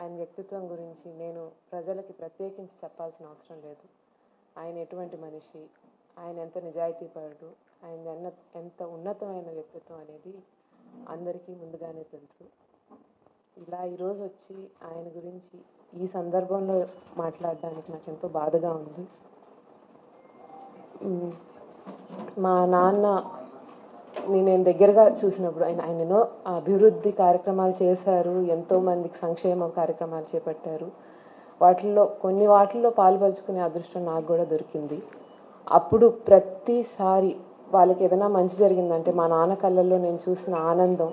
ఆయన వ్యక్తిత్వం గురించి నేను ప్రజలకి ప్రత్యేకించి చెప్పాల్సిన అవసరం లేదు. ఆయన ఎటువంటి మనిషి? ఆయన ఎంత నిజాయితీపరుడు? ఆయన ఎన్న ఎంత ఉన్నతమైన వ్యక్తిత్వం అనేది అందరికీ ముందుగానే తెలుసు. ఇలా ఈరోజు వచ్చి ఆయన గురించి ఈ సందర్భంలో మాట్లాడడానికి నాకు ఎంతో బాధగా ఉంది. మా నాన్న నేను దగ్గరగా చూసినప్పుడు ఆయన ఆయన ఎన్నో అభివృద్ధి కార్యక్రమాలు చేశారు ఎంతో మందికి సంక్షేమ కార్యక్రమాలు చేపట్టారు. వాటిల్లో కొన్ని వాటిల్లో పాల్పంచుకునే అదృష్టం నాకు కూడా దొరికింది. అప్పుడు ప్రతిసారి వాళ్ళకి ఏదైనా మంచి జరిగిందంటే మా నాన్న కళ్ళల్లో నేను చూసిన ఆనందం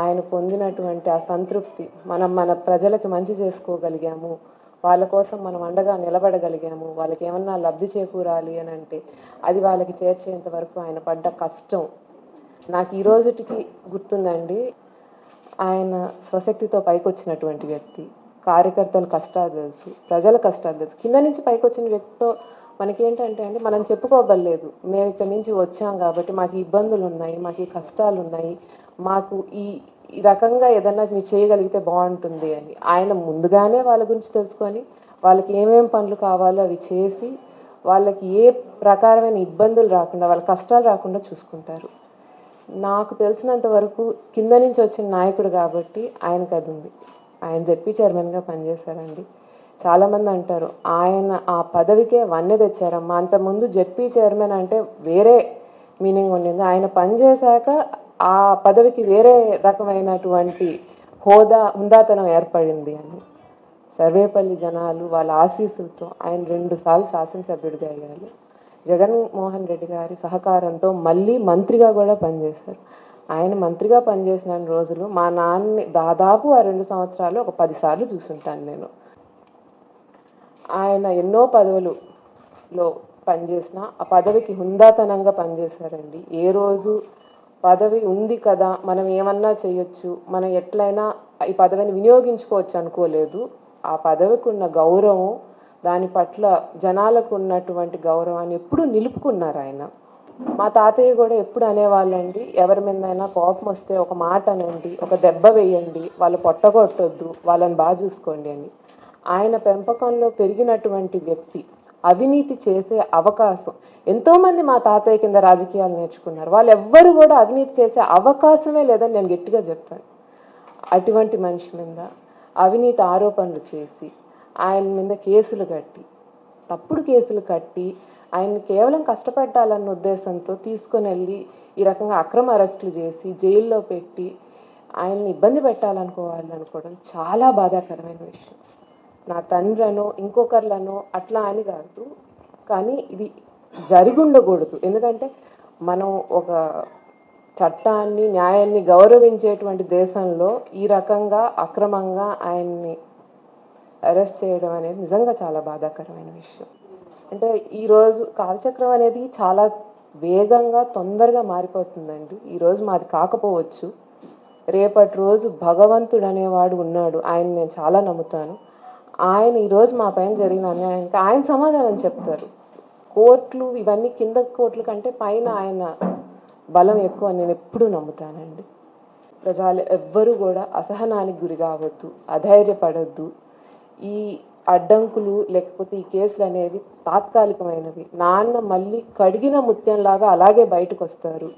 ఆయన పొందినటువంటి ఆ సంతృప్తి మనం మన ప్రజలకు మంచి చేసుకోగలిగాము వాళ్ళ కోసం మనం అండగా నిలబడగలిగాము వాళ్ళకి ఏమన్నా లబ్ధి చేకూరాలి అని అంటే అది వాళ్ళకి చేర్చేంత వరకు ఆయన పడ్డ కష్టం. నాకు ఈ రోజుటికి గుర్తుందండి ఆయన స్వశక్తితో పైకి వచ్చినటువంటి వ్యక్తి. కార్యకర్తల కష్టాలు తెలుసు ప్రజల కష్టాలు తెలుసు. కింద నుంచి పైకి వచ్చిన వ్యక్తితో మనకేంటంటే అండి మనం చెప్పుకోబడలేదు. మేము ఇక్కడి నుంచి వచ్చాం కాబట్టి మాకు ఇబ్బందులు ఉన్నాయి మాకు కష్టాలు ఉన్నాయి మాకు ఈ ఈ రకంగా ఏదన్నా మీరు చేయగలిగితే బాగుంటుంది అని. ఆయన ముందుగానే వాళ్ళ గురించి తెలుసుకొని వాళ్ళకి ఏమేమి పనులు కావాలో అవి చేసి వాళ్ళకి ఏ ప్రకారమైన ఇబ్బందులు రాకుండా వాళ్ళ కష్టాలు రాకుండా చూసుకుంటారు. నాకు తెలిసినంత వరకు కింద నుంచి వచ్చిన నాయకుడు కాబట్టి ఆయనకు అది ఉంది. ఆయన చెప్పి చైర్మన్గా పనిచేశారండి. చాలామంది అంటారు ఆయన ఆ పదవికే వన్నె తెచ్చారమ్మా. అంతకుముందు జెడ్పీ చైర్మన్ అంటే వేరే మీనింగ్ ఉండింది. ఆయన పనిచేశాక ఆ పదవికి వేరే రకమైనటువంటి హోదా హుందాతనం ఏర్పడింది అని. సర్వేపల్లి జనాలు వాళ్ళ ఆశీస్సులతో ఆయన రెండుసార్లు శాసనసభ్యుడిగా అయ్యారు. జగన్మోహన్ రెడ్డి గారి సహకారంతో మళ్ళీ మంత్రిగా కూడా పనిచేశారు. ఆయన మంత్రిగా పనిచేసిన రోజులు మా నాన్నని దాదాపు ఆ రెండు సంవత్సరాలు ఒక పదిసార్లు చూసుంటాను నేను. ఆయన ఎన్నో పదవులలో పనిచేసిన ఆ పదవికి హుందాతనంగా పనిచేశారండి. ఏ రోజు పదవి ఉంది కదా మనం ఏమన్నా చేయొచ్చు. మనం ఎట్లయినా ఈ పదవిని వినియోగించుకోవచ్చు అనుకోలేదు. ఆ పదవికి ఉన్న గౌరవం దాని పట్ల జనాలకు ఉన్నటువంటి గౌరవాన్ని ఎప్పుడూ నిలుపుకున్నారు ఆయన. మా తాతయ్య కూడా ఎప్పుడు అనేవాళ్ళండి ఎవరి మీదైనా కోపం వస్తే ఒక మాట అనండి ఒక దెబ్బ వేయండి వాళ్ళు పొట్టగొట్టొద్దు వాళ్ళని బాగా చూసుకోండి అని. ఆయన పెంపకంలో పెరిగినటువంటి వ్యక్తి. అవినీతి చేసే అవకాశం. ఎంతోమంది మా తాతయ్య కింద రాజకీయాలు నేర్చుకున్నారు. వాళ్ళు ఎవ్వరు కూడా అవినీతి చేసే అవకాశమే లేదని నేను గట్టిగా చెప్తాను అటువంటి మనిషి మీద అవినీతి ఆరోపణలు చేసి ఆయన మీద కేసులు కట్టి తప్పుడు కేసులు కట్టి ఆయన్ని కేవలం కష్టపెట్టాలన్న ఉద్దేశంతో తీసుకొని వెళ్ళి ఈ రకంగా అక్రమ అరెస్టులు చేసి జైల్లో పెట్టి ఆయన్ని ఇబ్బంది పెట్టాలనుకోవాలనుకోవడం చాలా బాధాకరమైన విషయం. నా తండ్రనో ఇంకొకర్లనో అట్లా అని కాదు. కానీ ఇది జరిగి ఉండకూడదు ఎందుకంటే మనం ఒక చట్టాన్ని న్యాయాన్ని గౌరవించేటువంటి దేశంలో ఈ రకంగా అక్రమంగా ఆయన్ని అరెస్ట్ చేయడం అనేది నిజంగా చాలా బాధాకరమైన విషయం. అంటే ఈరోజు కాలచక్రం అనేది చాలా వేగంగా తొందరగా మారిపోతుందండి. ఈరోజు మాది కాకపోవచ్చు. రేపటి రోజు భగవంతుడు అనేవాడు ఉన్నాడు. ఆయన నేను చాలా నమ్ముతాను. ఆయన ఈరోజు మా పైన జరిగిన అన్యాయానికి ఆయన సమాధానం చెప్తారు. కోర్టులు ఇవన్నీ కింద కోర్టుల కంటే పైన ఆయన బలం ఎక్కువ నేను ఎప్పుడూ నమ్ముతానండి. ప్రజలు ఎవ్వరూ కూడా అసహనానికి గురి కావద్దు అధైర్యపడద్దు. ఈ అడ్డంకులు లేకపోతే ఈ కేసులు అనేవి తాత్కాలికమైనవి. నాన్న మళ్ళీ కడిగిన ముత్యంలాగా అలాగే బయటకు వస్తారు.